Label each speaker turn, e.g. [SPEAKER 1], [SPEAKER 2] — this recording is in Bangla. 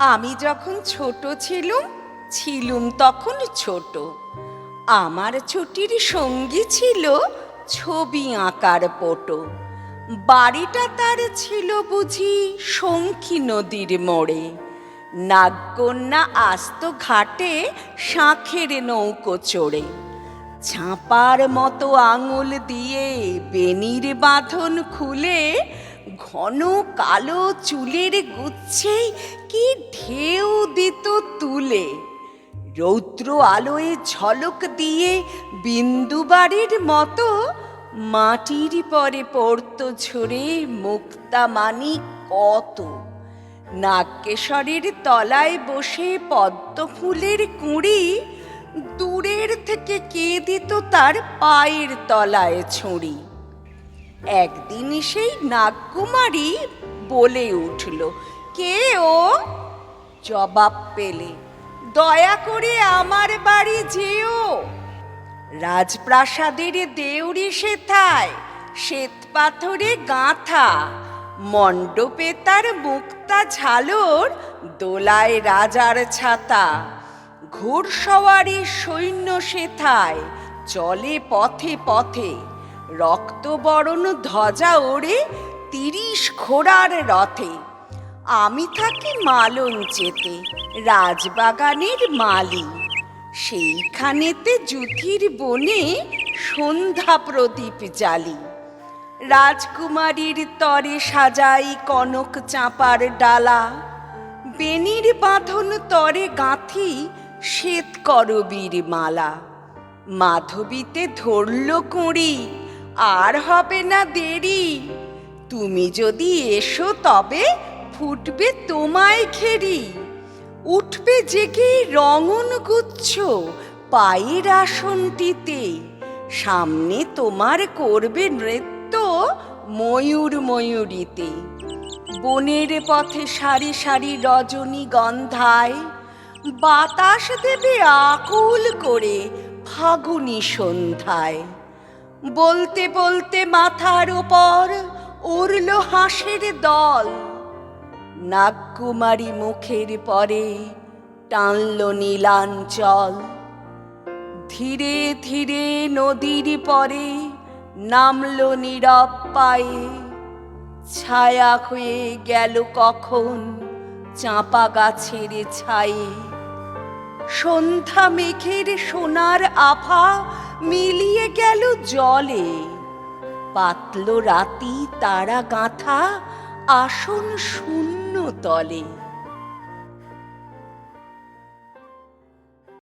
[SPEAKER 1] আমি যখন ছোট ছিলুম ছিলুম তখন ছোট। আমার ছুটির সঙ্গী ছিল ছবি আঁকার পটো। বাড়িটা তার ছিল বুঝি শঙ্খী নদীর মোড়ে। নাগকন্যা আস্ত ঘাটে শাঁখের নৌকো চড়ে। ছাপার মতো আঙুল দিয়ে বেনির বাঁধন খুলে ঘন কালো চুলের গুচ্ছে কি ঢেউ দিত তুলে। রৌদ্র আলোয় ঝলক দিয়ে বিন্দুবাড়ির মতো মাটির পরে পড়তো ঝরে মুক্তা মানি কত। নাগকেশরের তলায় বসে পদ্ম ফুলের কুঁড়ি দূরের থেকে কে দিত তার পায়ের তলায় ছুঁড়ি। একদিন সেই নাগকুমারী বলে উঠল, কে ও? জবাব পেলে, দয়া করে আমার বাড়ি যেও। রাজপ্রাসাদের দেউরি সেথায়, শ্বেত পাথরে গাঁথা, মণ্ডপে তার মুক্তা ঝালর দোলায় রাজার ছাতা, ঘোড়সওয়ারি সৈন্য সেথায় চলে পথে পথে। রক্তবরণ ধ্বজা ওড়ে তিরিশ ঘোড়ার রথে। আমি থাকি মালঞ্চেতে রাজবাগানের মালি। সেইখানেতে জুথির বনে সন্ধ্যা প্রদীপ জালি রাজকুমারীর তরে সাজাই কনক চাঁপার ডালা। বেনির বাঁধন তরে গাঁথি শ্বেত করবীর মালা। মাধবীতে ধরল কুঁড়ি আর হবে না দেরি। তুমি যদি এসো তবে ফুটবে তোমায় ঘেরি। উঠবে জেগে রঙন গুচ্ছ পায়ের আসনটিতে। সামনে তোমার করবে নৃত্য ময়ূর ময়ূরীতে। বনের পথে সারি সারি রজনী গন্ধায়। বাতাস দেবে আকুল করে ফাগুনি সন্ধ্যায়। বলতে বলতে মাথার ওপর উড়ল হাঁসের দল। নাগকুমারী মুখের পরে টানল নীলাঞ্চল। ধীরে ধীরে নদীর পরে নামল নীরব পায়ে। ছায়া হয়ে গেল কখন চাঁপা গাছের ছায়ে। সন্ধ্যা মেঘের সোনার আফা মিলিয়ে গেল জলে। পাতল রাতি তারা গাঁথা আসন শূন্য তলে।